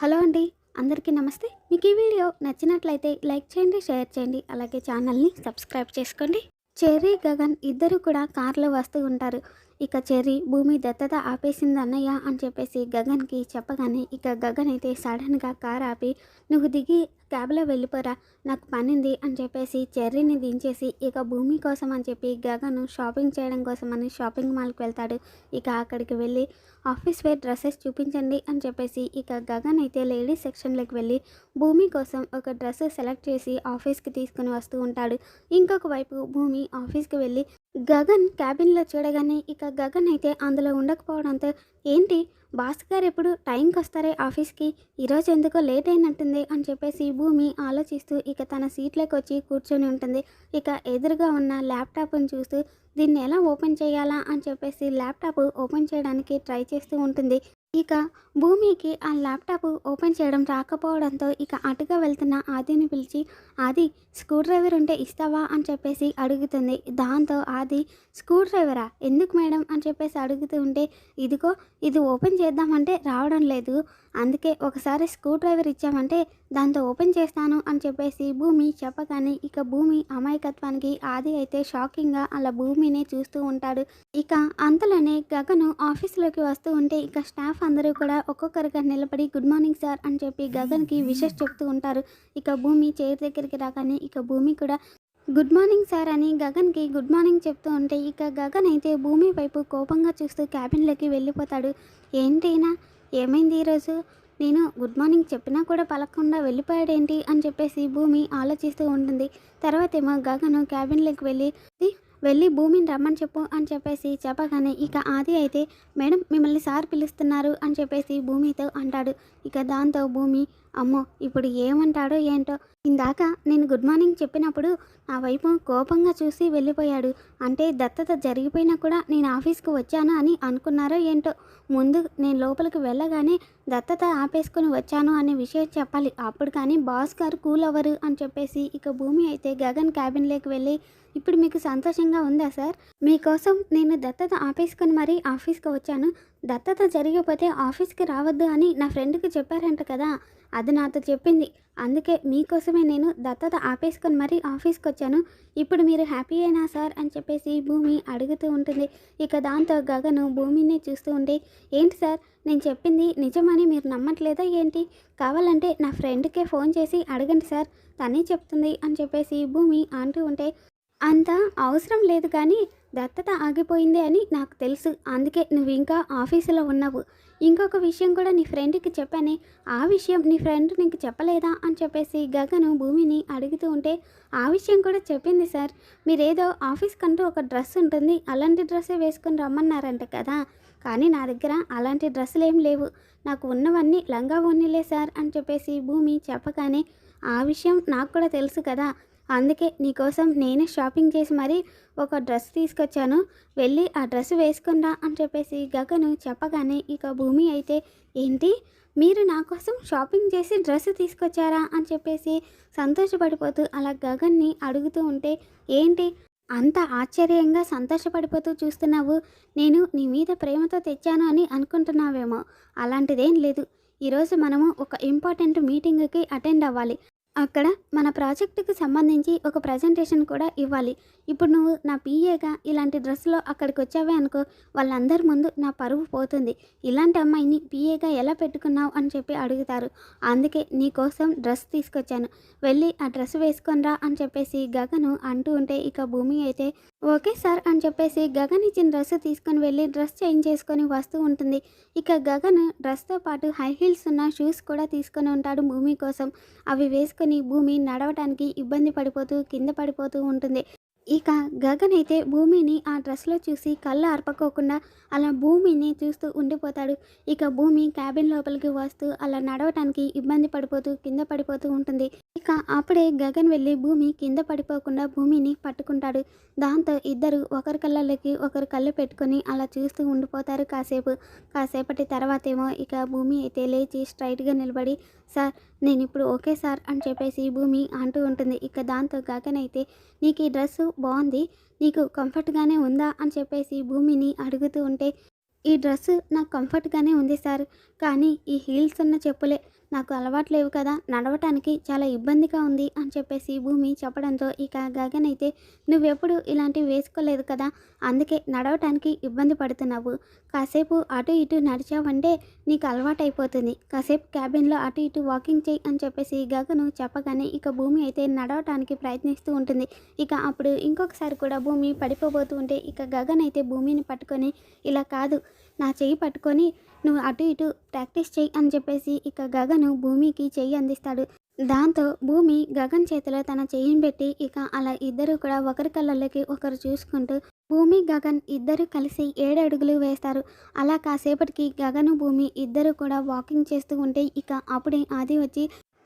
Hello అండి అందరికీ నమస్తే. మీకు ఈ వీడియో నచ్చినట్లయితే లైక్ చేయండి షేర్ చేయండి అలాగే ఛానల్ని సబ్స్క్రైబ్ చేసుకోండి. చెర్రీ గగన్ ఇద్దరు కూడా కార్లో వస్తూ ఉంటారు. ఇక చెర్రీ భూమి దత్తత ఆపేసింది అన్నయ్య అని చెప్పేసి గగన్కి చెప్పగానే ఇక గగన్ అయితే సడన్గా కార్ ఆపి నువ్వు దిగి క్యాబ్లో వెళ్ళిపోరా నాకు పనింది అని చెప్పేసి చెర్రీని దించేసి ఇక భూమి కోసం అని చెప్పి గగన్ షాపింగ్ చేయడం కోసం అని షాపింగ్ మాల్కి వెళ్తాడు. ఇక అక్కడికి వెళ్ళి ఆఫీస్ వేర్ డ్రెస్సెస్ చూపించండి అని చెప్పేసి ఇక గగన్ అయితే లేడీస్ సెక్షన్లోకి వెళ్ళి భూమి కోసం ఒక డ్రెస్ సెలెక్ట్ చేసి ఆఫీస్కి తీసుకుని వస్తూ ఉంటాడు. ఇంకొక వైపు భూమి ఆఫీస్కి వెళ్ళి గగన్ క్యాబిన్లో చూడగానే ఇక గగన్ అయితే అందులో ఉండకపోవడంతో ఏంటి బాస్ గారు ఎప్పుడు టైంకి వస్తారే ఆఫీస్కి? ఈరోజు ఎందుకో లేట్ అయినట్టుంది అని చెప్పేసి భూమి ఆలోచిస్తూ ఇక తన సీట్లోకి వచ్చి కూర్చొని ఉంటుంది. ఇక ఎదురుగా ఉన్న ల్యాప్టాప్ని చూస్తూ దీన్ని ఎలా ఓపెన్ చేయాలా? అని చెప్పేసి ల్యాప్టాప్ ఓపెన్ చేయడానికి ట్రై చేస్తూ ఉంటుంది. ఇక భూమికి ఆ ల్యాప్టాప్ ఓపెన్ చేయడం రాకపోవడంతో ఇక అటుగా వెళ్తున్న ఆదిని పిలిచి ఆది స్క్రూ డ్రైవర్ ఉంటే ఇస్తావా? అని చెప్పేసి అడుగుతుంది. దాంతో ఆది స్క్రూ డ్రైవరా? ఎందుకు మేడం? అని చెప్పేసి అడుగుతూ ఉంటే ఇదిగో ఇది ఓపెన్ చేద్దామంటే రావడం లేదు. అందుకే ఒకసారి స్క్రూ డ్రైవర్ ఇచ్చామంటే దాంతో ఓపెన్ చేస్తాను అని చెప్పేసి భూమి చెప్పగానే ఇక భూమి అమాయకత్వానికి ఆది అయితే షాకింగ్గా అలా భూమిని చూస్తూ ఉంటాడు. ఇక అంతలోనే గగను ఆఫీస్లోకి వస్తూ ఉంటే ఇక స్టాఫ్ అందరూ కూడా ఒక్కొక్కరిగా నిలబడి గుడ్ మార్నింగ్ సార్ అని చెప్పి గగన్కి విషెస్ చెప్తూ ఉంటారు. ఇక భూమి చైర్ దగ్గరికి రాగానే ఇక భూమి కూడా గుడ్ మార్నింగ్ సార్ అని గగన్కి గుడ్ మార్నింగ్ చెప్తూ ఉంటే ఇక గగన్ అయితే భూమి వైపు కోపంగా చూస్తూ క్యాబిన్లోకి వెళ్ళిపోతాడు. ఏంటైనా ఏమైంది ఈరోజు? నేను గుడ్ మార్నింగ్ చెప్పినా కూడా పలకకుండా వెళ్ళిపోయాడేంటి అని చెప్పేసి భూమి ఆలోచిస్తూ ఉంటుంది. తర్వాత ఏమో గగను క్యాబిన్లోకి వెళ్ళి వెళ్ళి భూమిని రమ్మని చెప్పు అని చెప్పేసి చెప్పగానే ఇక ఆది అయితే మేడం మిమ్మల్ని సార్ పిలుస్తున్నారు అని చెప్పేసి భూమితో అంటాడు. ఇక దాంతో భూమి అమ్మో ఇప్పుడు ఏమంటాడో ఏంటో. ఇందాక నేను గుడ్ మార్నింగ్ చెప్పినప్పుడు నా వైపు కోపంగా చూసి వెళ్ళిపోయాడు. అంటే దత్తత జరిగిపోయినా కూడా నేను ఆఫీస్కి వచ్చాను అని అనుకున్నారో ఏంటో. ముందు నేను లోపలికి వెళ్ళగానే దత్తత ఆపేసుకొని వచ్చాను అనే విషయం చెప్పాలి. అప్పుడు కానీ బాస్ గారు కూల్ అవ్వరు అని చెప్పేసి ఇక భూమి అయితే గగన్ క్యాబిన్లోకి వెళ్ళి ఇప్పుడు మీకు సంతోషంగా ఉందా సార్? మీకోసం నేను దత్తత ఆపేసుకొని మరీ ఆఫీస్కి వచ్చాను. దత్తత జరిగిపోతే ఆఫీస్కి రావద్దు అని నా ఫ్రెండ్కి చెప్పారంట కదా అది నాతో చెప్పింది. అందుకే మీకోసమే నేను దత్తత ఆపేసుకొని మరీ ఆఫీస్కి వచ్చాను ఇప్పుడు మీరు హ్యాపీ అయినా సార్? అని చెప్పేసి భూమి అడుగుతూ ఉంటుంది. ఇక దాంతో గగను భూమిని చూస్తూ ఉంటే ఏంటి సార్? నేను చెప్పింది నిజమని మీరు నమ్మట్లేదా ఏంటి? కావాలంటే నా ఫ్రెండ్కే ఫోన్ చేసి అడగండి సార్. తనే చెప్తుంది అని చెప్పేసి భూమి అంటూ ఉంటే అంత అవసరం లేదు కానీ దత్తత ఆగిపోయింది అని నాకు తెలుసు. అందుకే నువ్వు ఇంకా ఆఫీసులో ఉన్నావు. ఇంకొక విషయం కూడా నీ ఫ్రెండ్కి చెప్పానే. ఆ విషయం నీ ఫ్రెండ్ నీకు చెప్పలేదా అని చెప్పేసి గగను భూమిని అడుగుతూ ఉంటే ఆ విషయం కూడా చెప్పింది సార్. మీరేదో ఆఫీస్ కంటూ ఒక డ్రెస్ ఉంటుంది. అలాంటి డ్రెస్సే వేసుకొని రమ్మన్నారంట కదా. కానీ నా దగ్గర అలాంటి డ్రెస్సులు ఏం లేవు. నాకు ఉన్నవన్నీ లంగా ఉన్నిలే సార్ అని చెప్పేసి భూమి చెప్పగానే ఆ విషయం నాకు కూడా తెలుసు కదా. అందుకే నీకోసం నేనే షాపింగ్ చేసి మరీ ఒక డ్రెస్ తీసుకొచ్చాను. వెళ్ళి ఆ డ్రెస్ వేసుకున్నా అని చెప్పేసి గగను చెప్పగానే ఇక భూమి అయితే ఏంటి? మీరు నా కోసం షాపింగ్ చేసి డ్రెస్ తీసుకొచ్చారా? అని చెప్పేసి సంతోషపడిపోతూ అలా గగన్ని అడుగుతూ ఉంటే ఏంటి? అంత ఆశ్చర్యంగా సంతోషపడిపోతూ చూస్తున్నావు. నేను నీ మీద ప్రేమతో తెచ్చాను అని అనుకుంటున్నావేమో. అలాంటిదేం లేదు. ఈరోజు మనము ఒక ఇంపార్టెంట్ మీటింగ్కి అటెండ్ అవ్వాలి. అక్కడ మన ప్రాజెక్టుకి సంబంధించి ఒక ప్రజెంటేషన్ కూడా ఇవ్వాలి. ఇప్పుడు నువ్వు నా పీఏగా ఇలాంటి డ్రెస్లో అక్కడికి వచ్చావే అనుకో వాళ్ళందరి ముందు నా పరువు పోతుంది. ఇలాంటి అమ్మాయిని పీఏగా ఎలా పెట్టుకున్నావు అని చెప్పి అడుగుతారు. అందుకే నీ కోసం డ్రెస్ తీసుకొచ్చాను. వెళ్ళి ఆ డ్రెస్ వేసుకొనిరా అని చెప్పేసి గగను అంటూ ఉంటే ఇక భూమి అయితే ఓకే సార్ అని చెప్పేసి గగన్ ఇచ్చిన డ్రెస్ తీసుకొని వెళ్ళి డ్రెస్ చేంజ్ చేసుకొని వస్తూ ఉంటుంది. ఇక గగన్ డ్రెస్తో పాటు హై హీల్స్ ఉన్న షూస్ కూడా తీసుకొని ఉంటాడు భూమి కోసం. అవి వేసుకొని భూమి నడవటానికి ఇబ్బంది పడిపోతూ కింద పడిపోతూ ఉంటుంది. ఇక గగన్ అయితే భూమిని ఆ డ్రెస్లో చూసి కళ్ళు అర్పకోకుండా అలా భూమిని చూస్తూ ఉండిపోతాడు. ఇక భూమి క్యాబిన్ లోపలికి వస్తూ అలా నడవటానికి ఇబ్బంది పడిపోతూ కింద పడిపోతూ ఉంటుంది. ఇక అప్పుడే గగన్ వెళ్ళి భూమి కింద పడిపోకుండా భూమిని పట్టుకుంటాడు. దాంతో ఇద్దరు ఒకరి కళ్ళకి ఒకరు కళ్ళు పెట్టుకొని అలా చూస్తూ ఉండిపోతారు కాసేపు. కాసేపటి తర్వాత ఏమో ఇక భూమి అయితే లేచి స్ట్రైట్గా నిలబడి సార్ నేను ఇప్పుడు ఓకే సార్ అని చెప్పేసి భూమి అంటూ ఉంటుంది. ఇక దాంతో గగన్ అయితే నీకు ఈ డ్రెస్సు బాగుంది. నీకు కంఫర్ట్గానే ఉందా? అని చెప్పేసి భూమిని అడుగుతూ ఉంటే ఈ డ్రెస్సు నాకు కంఫర్ట్గానే ఉంది సార్. కానీ ఈ హీల్స్ ఉన్న చెప్పులే. నాకు అలవాటు లేవు కదా నడవటానికి చాలా ఇబ్బందిగా ఉంది అని చెప్పేసి భూమి చెప్పడంతో ఇక గగన్ అయితే నువ్వెప్పుడు ఇలాంటివి వేసుకోలేదు కదా అందుకే నడవటానికి ఇబ్బంది పడుతున్నావు. కాసేపు అటు ఇటు నడిచావంటే నీకు అలవాటు అయిపోతుంది కాసేపు క్యాబిన్లో అటు ఇటు వాకింగ్ చేయి అని చెప్పేసి గగను చెప్పగానే ఇక భూమి అయితే నడవటానికి ప్రయత్నిస్తూ ఉంటుంది. ఇక అప్పుడు ఇంకొకసారి కూడా భూమి పడిపోబోతూ ఉంటే ఇక గగన్ అయితే భూమిని పట్టుకొని ఇలా కాదు నా చెయ్యి పట్టుకొని నువ్వు అటు ఇటు ప్రాక్టీస్ చెయ్యి అని చెప్పేసి ఇక గగన్ భూమికి చెయ్యి అందిస్తాడు. దాంతో భూమి గగన్ చేతిలో తన చెయ్యిని పెట్టి ఇక అలా ఇద్దరు కూడా ఒకరి కళ్ళల్లోకి ఒకరు చూసుకుంటూ భూమి గగన్ ఇద్దరు కలిసి ఏడు అడుగులు వేస్తారు. అలా కాసేపటికి గగను భూమి ఇద్దరు కూడా వాకింగ్ చేస్తూ ఉంటే ఇక అప్పుడే ఆది వచ్చి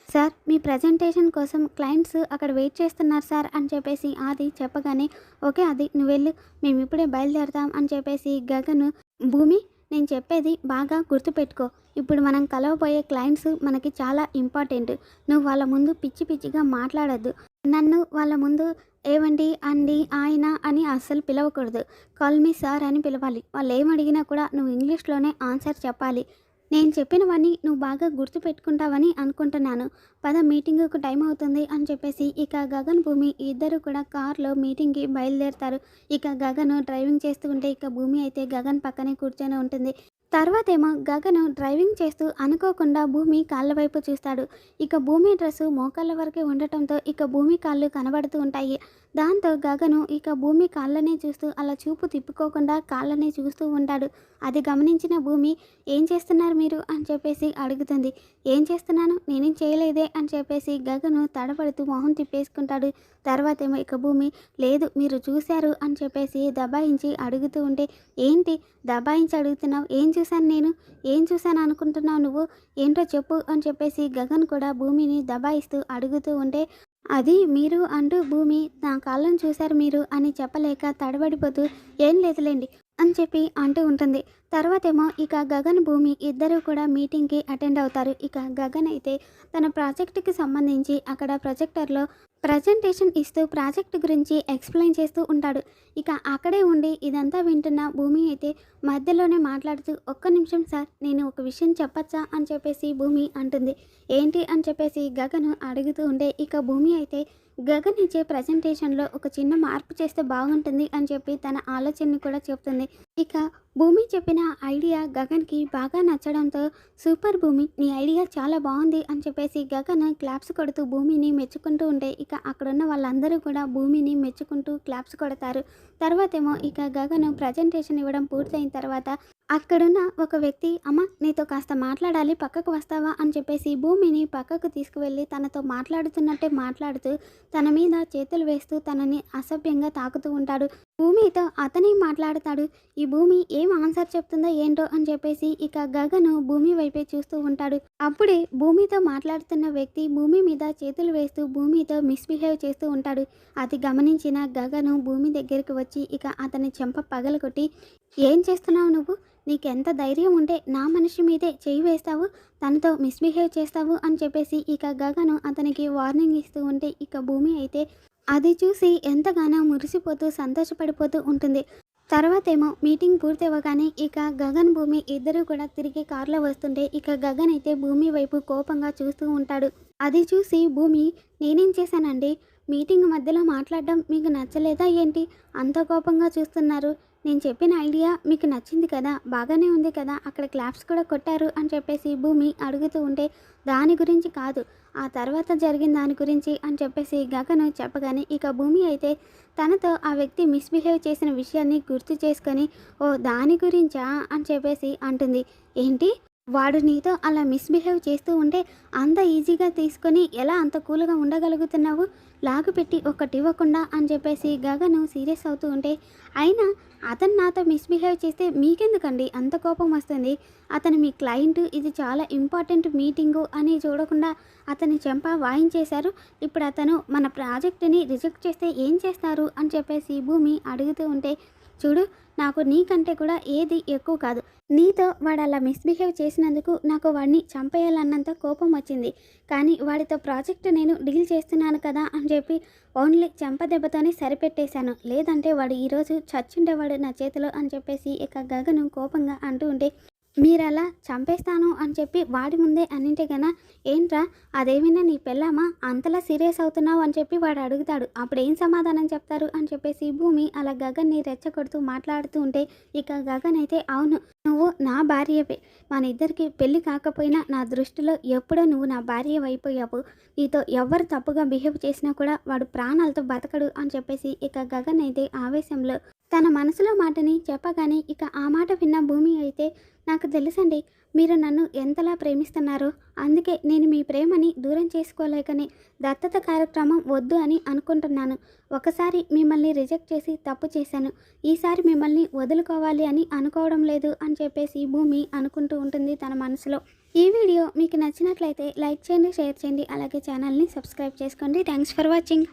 సార్ మీ ప్రజెంటేషన్ కోసం క్లయింట్స్ అక్కడ వెయిట్ చేస్తున్నారు సార్ అని చెప్పేసి ఆది చెప్పగానే ఓకే అది నువ్వు వెళ్ళు మేము ఇప్పుడే బయలుదేరతాం అని చెప్పేసి గగను భూమి నేను చెప్పేది బాగా గుర్తుపెట్టుకో. ఇప్పుడు మనం కలవబోయే క్లయింట్స్ మనకి చాలా ఇంపార్టెంట్ నువ్వు వాళ్ళ ముందు పిచ్చి పిచ్చిగా మాట్లాడద్దు. నన్ను వాళ్ళ ముందు ఏవండి అండి ఆయన అని అస్సలు పిలవకూడదు. కాల్ మీ సార్ అని పిలవాలి. వాళ్ళు ఏమడిగినా కూడా నువ్వు ఇంగ్లీష్లోనే ఆన్సర్ చెప్పాలి. నేను చెప్పినవన్నీ నువ్వు బాగా గుర్తుపెట్టుకుంటావని అనుకుంటున్నాను. పద మీటింగ్కు టైం అవుతుంది అని చెప్పేసి ఇక గగన్ భూమి ఇద్దరు కూడా కార్లో మీటింగ్కి బయలుదేరుతారు. ఇక గగన్ డ్రైవింగ్ చేస్తూ ఉంటే ఇక భూమి అయితే గగన్ పక్కనే కూర్చొని ఉంటుంది. తర్వాతేమో గగను డ్రైవింగ్ చేస్తూ అనుకోకుండా భూమి కాళ్ళ వైపు చూస్తాడు. ఇక భూమి డ్రెస్సు మోకాళ్ళ వరకే ఉండటంతో ఇక భూమి కాళ్ళు కనబడుతూ ఉంటాయి. దాంతో గగను ఇక భూమి కాళ్ళనే చూస్తూ అలా చూపు తిప్పుకోకుండా కాళ్ళనే చూస్తూ ఉంటాడు. అది గమనించిన భూమి ఏం చేస్తున్నారు మీరు? అని చెప్పేసి అడుగుతుంది. ఏం చేస్తున్నాను? నేనేం చేయలేదే? అని చెప్పేసి గగను తడబడుతూ మొహం తిప్పేసుకుంటాడు. తర్వాత ఏమో ఇక భూమి లేదు మీరు చూశారు అని చెప్పేసి దబాయించి అడుగుతూ ఉంటే ఏంటి? దబాయించి అడుగుతున్నావు? ఏం చూశాను నేను? ఏం చూశాను అనుకుంటున్నావు నువ్వు? ఏంటో చెప్పు అని చెప్పేసి గగన్ కూడా భూమిని దబాయిస్తూ అడుగుతూ ఉంటే అది మీరు అంటూ భూమి నా కాళ్ళను చూశారు మీరు అని చెప్పలేక తడబడిపోతూ ఏం లేదులేండి అని చెప్పి అంటూ ఉంటుంది. తర్వాతేమో ఇక గగన్ భూమి ఇద్దరు కూడా మీటింగ్కి అటెండ్ అవుతారు. ఇక గగన్ అయితే తన ప్రాజెక్టుకి సంబంధించి అక్కడ ప్రొజెక్టర్లో ప్రజెంటేషన్ ఇస్తూ ప్రాజెక్ట్ గురించి ఎక్స్ప్లెయిన్ చేస్తూ ఉంటాడు. ఇక అక్కడే ఉండి ఇదంతా వింటున్న భూమి అయితే మధ్యలోనే మాట్లాడుతూ ఒక్క నిమిషం సార్ నేను ఒక విషయం చెప్పచ్చా? అని చెప్పేసి భూమి అంటుంది. ఏంటి? అని చెప్పేసి గగను అడుగుతూ ఉంటే ఇక భూమి అయితే గగన్ ఇచ్చే ప్రజెంటేషన్లో ఒక చిన్న మార్పు చేస్తే బాగుంటుంది అని చెప్పి తన ఆలోచనని కూడా చెప్తుంది. ఇక భూమి చెప్పిన ఐడియా గగన్కి బాగా నచ్చడంతో సూపర్ భూమి నీ ఐడియా చాలా బాగుంది అని చెప్పేసి గగన్ క్లాప్స్ కొడుతూ భూమిని మెచ్చుకుంటూ ఉంటే ఇక అక్కడున్న వాళ్ళందరూ కూడా భూమిని మెచ్చుకుంటూ క్లాప్స్ కొడతారు. తర్వాతేమో ఇక గగన్ ప్రజెంటేషన్ ఇవ్వడం పూర్తయిన తర్వాత అక్కడున్న ఒక వ్యక్తి అమ్మ నీతో కాస్త మాట్లాడాలి పక్కకు వస్తావా? అని చెప్పేసి భూమిని పక్కకు తీసుకువెళ్ళి తనతో మాట్లాడుతున్నట్టే మాట్లాడుతూ తన మీద చేతులు వేస్తూ తనని అసభ్యంగా తాకుతూ ఉంటాడు. భూమితో అతనే మాట్లాడతాడు. ఈ భూమి ఏం ఆన్సర్ చెప్తుందో ఏంటో అని చెప్పేసి ఇక గగను భూమి వైపే చూస్తూ ఉంటాడు. అప్పుడే భూమితో మాట్లాడుతున్న వ్యక్తి భూమి మీద చేతులు వేస్తూ భూమితో మిస్బిహేవ్ చేస్తూ ఉంటాడు. అది గమనించిన గగను భూమి దగ్గరికి వచ్చి ఇక అతని చెంప పగలగొట్టి ఏం చేస్తున్నావు నువ్వు? నీకెంత ధైర్యం ఉంటే నా మనిషి మీదే చేయి వేస్తావు తనతో మిస్బిహేవ్ చేస్తావు అని చెప్పేసి ఇక గగను అతనికి వార్నింగ్ ఇస్తూ ఉంటే ఇక భూమి అయితే అది చూసి ఎంతగానో మురిసిపోతూ సంతోషపడిపోతూ ఉంటుంది. తర్వాతేమో మీటింగ్ పూర్తి అవ్వగానే ఇక గగన్ భూమి ఇద్దరు కూడా తిరిగి కారులో వస్తుంటే ఇక గగన్ అయితే భూమి వైపు కోపంగా చూస్తూ ఉంటాడు. అది చూసి భూమి నేనేం చేశానండి? మీటింగ్ మధ్యలో మాట్లాడడం మీకు నచ్చలేదా ఏంటి? అంత కోపంగా చూస్తున్నారు. నేను చెప్పిన ఐడియా మీకు నచ్చింది కదా బాగానే ఉంది కదా అక్కడ క్లాప్స్ కూడా కొట్టారు అని చెప్పేసి భూమి అడుగుతూ ఉంటే దాని గురించి కాదు ఆ తర్వాత జరిగిన దాని గురించి అని చెప్పేసి గగను చెప్పగానే ఇక భూమి అయితే తనతో ఆ వ్యక్తి మిస్బిహేవ్ చేసిన విషయాన్ని గుర్తు చేసుకొని ఓ దాని గురించా? అని చెప్పేసి అంటుంది. ఏంటి? వాడు నీతో అలా మిస్బిహేవ్ చేస్తూ ఉంటే అంత ఈజీగా తీసుకొని ఎలా అంత కూల్గా ఉండగలుగుతున్నావు? లాగు పెట్టి ఒకటి ఇవ్వకుండా అని చెప్పేసి గగను సీరియస్ అవుతూ ఉంటే అయినా అతను నాతో మిస్బిహేవ్ చేస్తే మీకెందుకండి అంత కోపం వస్తుంది? అతను మీ క్లయింట్ ఇది చాలా ఇంపార్టెంట్ మీటింగు అని చూడకుండా అతని చెంప వాయించేశారు. ఇప్పుడు అతను మన ప్రాజెక్టుని రిజెక్ట్ చేస్తే ఏం చేస్తారు? అని చెప్పేసి భూమి అడుగుతూ ఉంటే చూడు నాకు నీకంటే కూడా ఏది ఎక్కువ కాదు. నీతో వాడు అలా మిస్బిహేవ్ చేసినందుకు నాకు వాడిని చంపేయాలన్నంత కోపం వచ్చింది. కానీ వాడితో ప్రాజెక్ట్ నేను డీల్ చేస్తున్నాను కదా అని చెప్పి ఓన్లీ చెంపదెబ్బతోనే సరిపెట్టేశాను. లేదంటే వాడు ఈరోజు చచ్చుండేవాడు నా చేతిలో అని చెప్పేసి ఇక గగను కోపంగా అంటూ ఉంటే మీరు అలా చంపేస్తాను అని చెప్పి వాడి ముందే అన్నింటికైనా ఏంట్రా అదేమైనా నీ పెళ్ళామా? అంతలా సీరియస్ అవుతున్నావు అని చెప్పి వాడు అడుగుతాడు. అప్పుడు ఏం సమాధానం చెప్తారు అని చెప్పేసి భూమి అలా గగన్ని రెచ్చగొడుతూ మాట్లాడుతూ ఉంటే ఇక గగన్ అయితే అవును నువ్వు నా భార్యవే. మన ఇద్దరికి పెళ్ళి కాకపోయినా నా దృష్టిలో ఎప్పుడో నువ్వు నా భార్య అయిపోయావు నీతో ఎవరు తప్పుగా బిహేవ్ చేసినా కూడా వాడు ప్రాణాలతో బతకడు అని చెప్పేసి ఇక గగన్ అయితే ఆవేశంలో తన మనసులో మాటని చెప్పగానే ఇక ఆ మాట విన్న భూమి అయితే నాకు తెలుసండి మీరు నన్ను ఎంతలా ప్రేమిస్తున్నారో. అందుకే నేను మీ ప్రేమని దూరం చేసుకోలేకనే దత్తత కార్యక్రమం వద్దు అని అనుకుంటున్నాను. ఒకసారి మిమ్మల్ని రిజెక్ట్ చేసి తప్పు చేశాను. ఈసారి మిమ్మల్ని వదులుకోవాలి అని అనుకోవడం లేదు అని చెప్పేసి భూమి అనుకుంటూ ఉంటుంది తన మనసులో. ఈ వీడియో మీకు నచ్చినట్లయితే లైక్ చేయండి షేర్ చేయండి. అలాగే ఛానల్ని సబ్స్క్రైబ్ చేసుకోండి. Thanks for watching.